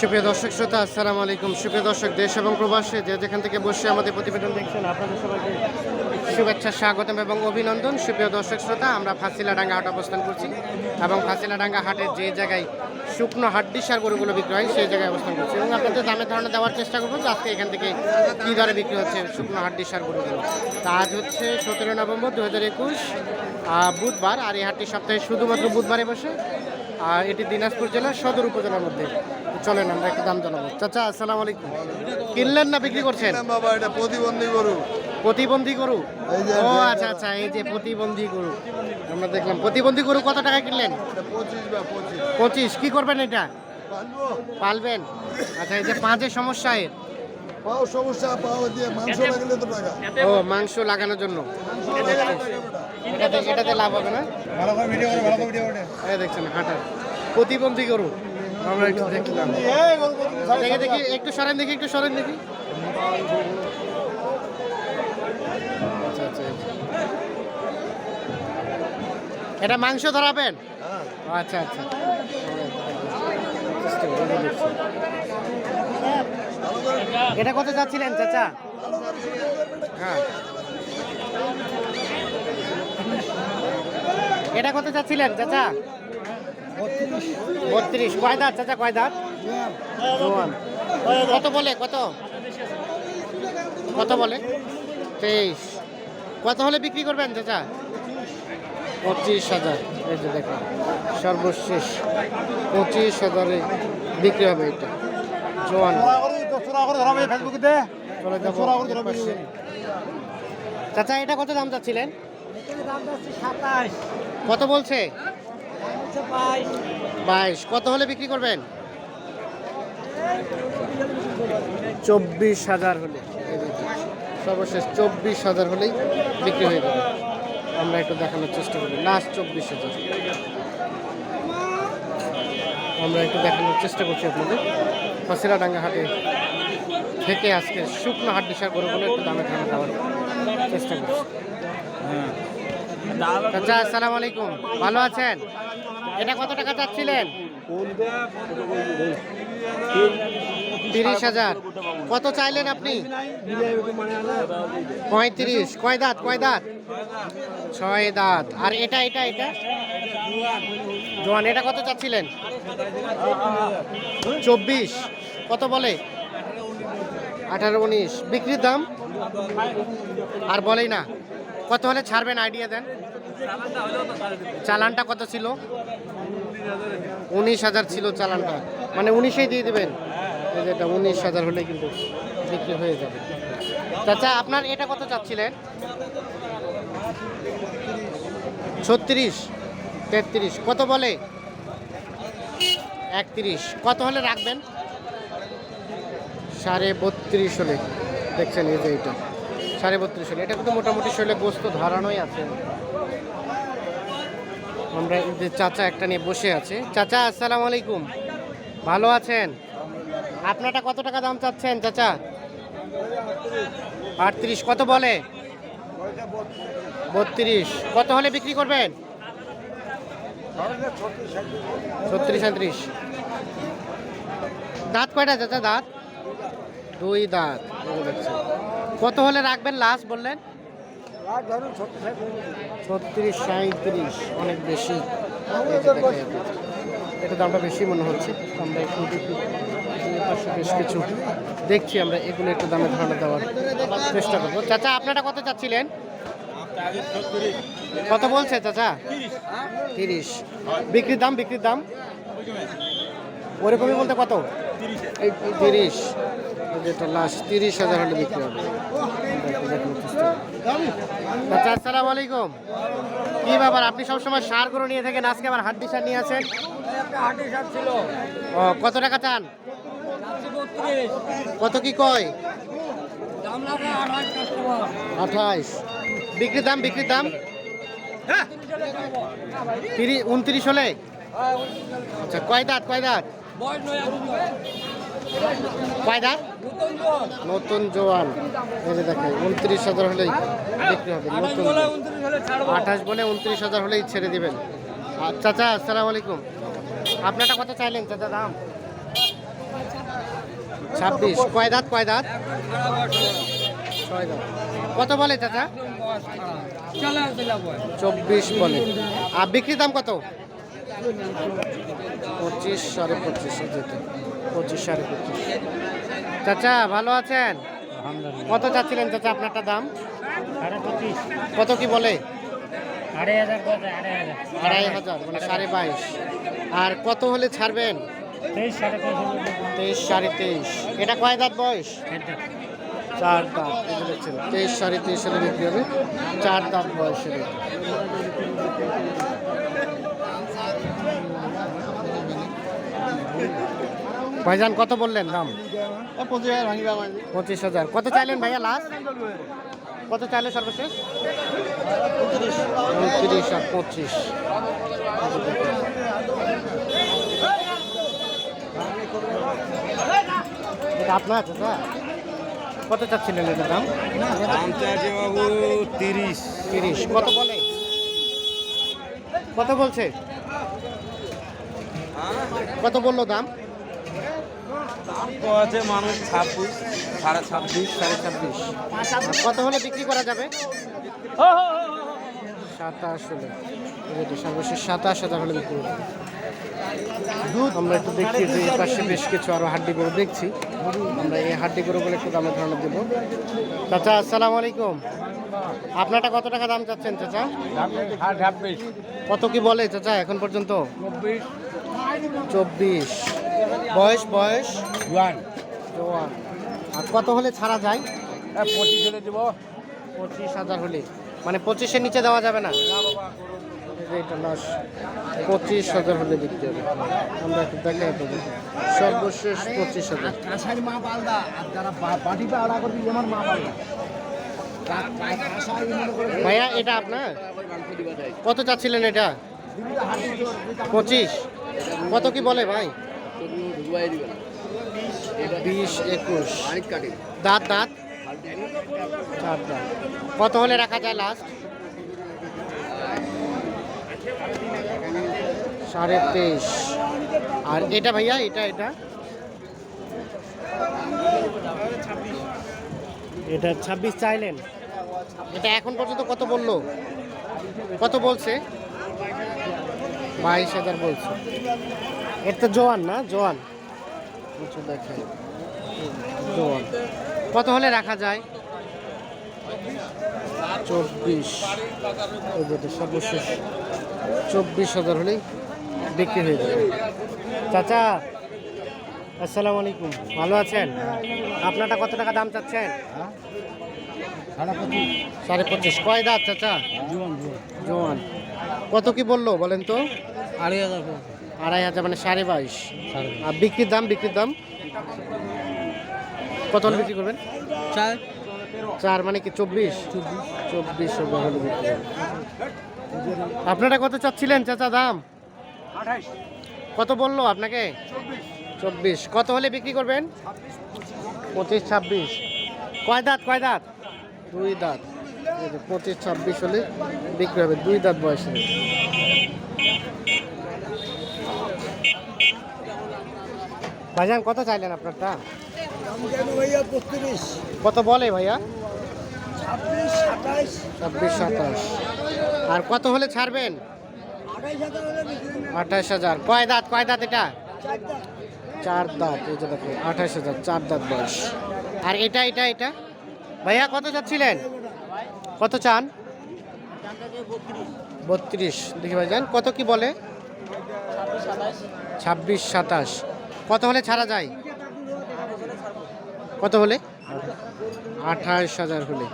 সুপ্রিয় দর্শক শ্রোতা, আসসালামু আলাইকুম। সুপ্রিয় দর্শক, দেশ এবং প্রবাসে যে যেখান থেকে বসে আমাদের প্রতিবেদন দেখছেন, আপনাদের সবাইকে শুভেচ্ছা, স্বাগতম এবং অভিনন্দন। সুপ্রিয় দর্শক শ্রোতা, আমরা ফাঁসিলাডাঙ্গা হাট অবস্থান করছি এবং ফাঁসিলাডাঙ্গা হাটের যে জায়গায় শুকনো হাড্ডি সার গরুগুলো বিক্রি হয়, সেই জায়গায় অবস্থান করছি এবং আপনাদের দামের ধারণা দেওয়ার চেষ্টা করব যে আজকে এখান থেকে কী দরে বিক্রি হচ্ছে শুকনো হাড্ডি সার গরুগুলো। তা আজ হচ্ছে সতেরো নভেম্বর দু হাজার একুশ বুধবার। আর এই হাটটি সপ্তাহে শুধুমাত্র বুধবারে বসে, আর এটি দিনাজপুর জেলার সদর উপজেলার মধ্যে। চলেন আমরা একটু দাম জানাব। চাচা আসসালামু আলাইকুম। কিনলেন না বিক্রি করছেন? বাবা এটা প্রতিবন্ধী গরু। প্রতিবন্ধী গরু? ও আচ্ছা আচ্ছা এই যে প্রতিবন্ধী গরু। আমরা দেখলাম প্রতিবন্ধী গরু কত টাকা কিনলেন? পঁচিশ কি করবেন এটা? পালবেন? আচ্ছা এই যে পাঁচের সমস্যা এর। পাও সমস্যা পাও দিয়ে মাংস লাগলে তো টাকা। ও মাংস লাগানোর জন্য। এটাতে এটাতে লাভ হবে না? ভালো করে ভিডিও করে ভালো করে ভিডিও করে। এই দেখছেন হাঁটা প্রতিবন্ধী গরু। আমরা একটু দেখলাম। দেখে দেখি, একটু সরেন দেখি, একটু সরেন দেখি। আচ্ছা আচ্ছা আচ্ছা। এটা মাংস ধরাবেন আচ্ছা আচ্ছা। এটা কত যাচ্ছিলেন, চাচা? হ্যাঁ। এটা কত যাচ্ছিলেন, চাচা? বত্রিশ। কয় দাঁত চাচা কয় দাঁত? কত বলে কত? কত বলে? তেইশ। কত হলে বিক্রি করবেন চাচা? পঁচিশ হাজার। এই যে দেখুন সর্বশেষ পঁচিশ হাজারে বিক্রি হবে এটা। জোয়ান। চাচা এটা কত দাম চাচ্ছিলেন কত বলছে? বাইশ। কত হলে বিক্রি করবেন? চব্বিশ হাজার হলে। সর্বশেষ চব্বিশ হাজার হলেই বিক্রি হয়ে যাবে। আমরা একটু দেখানোর চেষ্টা করি লাস্ট চব্বিশ হাজার। আমরা একটু দেখানোর চেষ্টা করছি আপনাদের। ফসিলাডাঙ্গা হাটে থেকে আজকে শুকনো হাট দিশার গরুগুলো একটু দামে ধারণা দেওয়ার চেষ্টা করছি। চাচা, আসসালামু আলাইকুম। ভালো আছেন? এটা কত টাকা চাচ্ছিলেন? তিরিশ হাজার। কত চাইলেন আপনি? পঁয়ত্রিশ। কয় দাঁত? কয় দাঁত? ছয় দাঁত। আর এটা এটা এটা? জোয়ান, এটা কত চাচ্ছিলেন? চব্বিশ। কত বলে? আঠারো, উনিশ। বিক্রির দাম? আর বলেই না। কত হলে ছাড়বেন আইডিয়া দেন? চালানটা কত ছিল? উনিশ হাজার ছিল চালানটা। মানে উনিশেই দিয়ে দেবেন? যেটা উনিশ হাজার হলে কিন্তু বিক্রি হয়ে যাবে। চাচা, আপনার এটা কত চাচ্ছিলেন? ছত্রিশ, তেত্রিশ, কত বলে? একত্রিশ, কত হলে রাখবেন? সাড়ে বত্রিশ হলে। দেখছেন এই যে এটা। সাড়ে বত্রিশ হলে। এটা কিন্তু মোটামুটি শরীরে গোস্ত ধরানোই আছে। আমরা যে চাচা একটা নিয়ে বসে আছে। চাচা, আসসালামু আলাইকুম। ভালো আছেন? আপনারটা কত টাকা দাম চাচ্ছেন, চাচা? আটত্রিশ, কত বলে? বত্রিশ। কত হলে বিক্রি করবেন? ছত্রিশ সাঁত্রিশ দাঁত কয়টা চাচা, দাঁত? দুই দাঁত। কত হলে রাখবেন লাস্ট বললেন? ছত্রিশ সাঁত্রিশ অনেক বেশি। এটা। দামটা বেশি মনে হচ্ছে। আমরা একটু বেশ কিছু দেখছি, আমরা এগুলো একটু দামে ধারণা দেওয়ার চেষ্টা করব। চাচা, আপনারা কত চাচ্ছিলেন? কত বলছে চাচা? তিরিশ। বিক্রির দাম বিক্রির দাম? ওরকমই বলতে কত? তিরিশ। যেটা লাস্ট তিরিশ হাজার হলে বিক্রি হবে। আচ্ছা আসসালামু আলাইকুম। কি ব্যাপার, আপনি সবসময় সার গরু নিয়ে থাকেন? আজকে আবার হাড্ডি সার নিয়ে আছেন? ও, কত টাকা চান? কত কি কয়? আঠাইশ। বিক্রির দাম বিক্রির দাম? তিরিশ উনত্রিশ হলে? আচ্ছা কয় দাঁত কয় দাঁত? নতুন জোয়ান। এই যে দেখেন উনত্রিশ হাজার হলেই বিক্রি হবে নতুন। আঠাশ বলে উনত্রিশ হাজার হলেই ছেড়ে দিবেন। চাচা আসসালামু আলাইকুম। আপনারটা কত চাইলেন চাচা দাম? ছাব্বিশ। কয় দাঁত কয় দাঁত? ছয় দাঁত। কত বলে চাচা? চব্বিশ বলে। আর বিক্রির দাম কত? পঁচিশ সাড়ে পঁচিশ যেতে পঁচিশ সাড়ে পঁচিশ। চাচা ভালো আছেন? কত চাচ্ছিলেন চাচা আপনারটা দাম? কত কি বলে? আড়াই হাজার মানে সাড়ে বাইশ। আর কত হলে ছাড়বেন? তেইশ সাড়ে তেইশ এটা কয় দাঁত বয়স? চার দাঁত। দেখছেন তেইশ সাড়ে তেইশ সালে বিক্রি হবে। চার দাঁত বয়সের। ভাইজান কত বললেন দাম? পঁচিশ হাজার কত চাইলেন ভাইয়া লাস্ট কত চাইলে সর্বশেষ? উনত্রিশ আর পঁচিশ। এটা আপনার আছে স্যার? কত চাচ্ছিলেন এটার দাম? দাম চাইছে বাবু তিরিশ। তিরিশ। কত বলে? কত বলছে? কত বলল দাম? আছে মানুষ ছাব্বিশ সাড়ে ছাব্বিশ সাড়ে ছাব্বিশ। কত হলে বিক্রি করা যাবে? সাতাশ হলে। সর্বশেষ সাতাশ হাজার হলে বিক্রি আমরা একটু দেখছি যে এই পাশে বেশ কিছু আরও হাড্ডি গরু দেখছি। আমরা এই হাড্ডি গরুগুলো একটু দামে ধারণা দেবো। চাচা আসসালামু আলাইকুম। আপনারটা কত টাকা দাম চাচ্ছেন চাচা? কত কি বলে চাচা এখন পর্যন্ত? চব্বিশ। বয়স বয়স? ওয়ান। জোয়ান আর কত হলে ছাড়া যায়? পঁচিশ হলে দেবো। পঁচিশ হাজার হলে। মানে পঁচিশের নিচে দেওয়া যাবে না? এই এটা লাশ পঁচিশ হাজার হলে বিক্রি হবে। আমরা একটু দেখাই আপনাদের সর্বশেষ পঁচিশ হাজার। মা পালদা আর যারা আড়া করবি আমার মা পালদা। ভাইয়া এটা আপনার? কত চাচ্ছিলেন এটা? পঁচিশ। কত কি বলে ভাই? বিশ একুশ। দাঁত দাঁত? চার দাঁত। কত হলে রাখা যায় লাস্ট সাড়ে তেইশ। আর এটা ভাইয়া এটা এটা? এটা ছাব্বিশ চাইলেন। এটা এখন পর্যন্ত কত বলল? কত বলছে? বাইশ হাজার বলছে। এর তো জোয়ান না জোয়ান। কিছু দেখে। জোয়ান। কত হলে রাখা যায়? চব্বিশ। সর্বশেষ। চব্বিশ হাজার হলেই বিক্রি হয়ে যাবে। চাচা আসসালামু আলাইকুম। ভালো আছেন? আপনারটা কত টাকা দাম চাচ্ছেন? সাড়ে সাড়ে পঁচিশ। কয় দাঁত চাচা? জোয়ান। জোয়ান। কত কি বলল বলেন তো? আড়াই হাজার আড়াই হাজার মানে সাড়ে বাইশ। আর বিক্রির দাম বিক্রির দাম? কত হলে বিক্রি করবেন? চার। চার মানে কি চব্বিশ? চব্বিশ। আপনারা কত চাচ্ছিলেন চাচা দাম? কত বলল আপনাকে? চব্বিশ। কত হলে বিক্রি করবেন? পঁচিশ ছাব্বিশ। কয় দাঁত কয় দাঁত? দুই দাঁত। পঁচিশ ছাব্বিশ হলে বিক্রি হবে দুই দাঁত বয়সে। ভাইজান কত চাইলেন আপনারটা? কত বলে ভাইয়া? ছাব্বিশ সাতাশ আর কত হলে ছাড়বেন? আঠাশ হাজার কয় দাঁত? কয় দাঁত এটা? চার দাঁত। এই যে দেখো আঠাশ হাজার চার দাঁত বয়স। আর এটা এটা এটা? ভাইয়া কত চাচ্ছিলেন? কত চান? বত্রিশ। দেখি ভাই যান কত কি বলে? ছাব্বিশ সাতাশ। কত হলে ছাড়া যায়? কত হলে? আঠাশ হাজার হলে।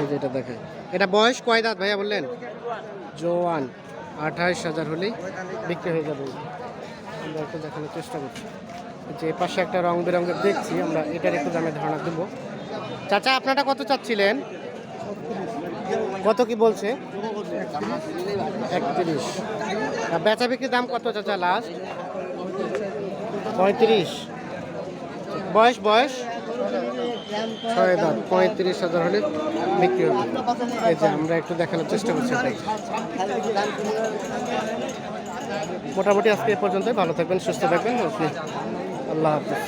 এই যে এটা বয়স কয় ভাইয়া বললেন? জোয়ান। আঠাশ হাজার হলেই বিক্রি হয়ে যাবে। আমরা একটু দেখানোর চেষ্টা করছি। যে পাশে একটা রং বেরঙের দেখছি, আমরা এটার একটু দামে ধারণা দেবো। চাচা, আপনারা কত চাচ্ছিলেন? কত কি বলছে? একত্রিশ। বেচা বিক্রির দাম কত চাচা লাস্ট পঁয়ত্রিশ। বয়স বয়স? ছয় দাম পঁয়ত্রিশ হাজার হলে বিক্রি হবে। এই যে আমরা একটু দেখানোর চেষ্টা করছি মোটামুটি আজকে এ পর্যন্তই। ভালো থাকবেন সুস্থ থাকবেন। আল্লাহ হাফিজ।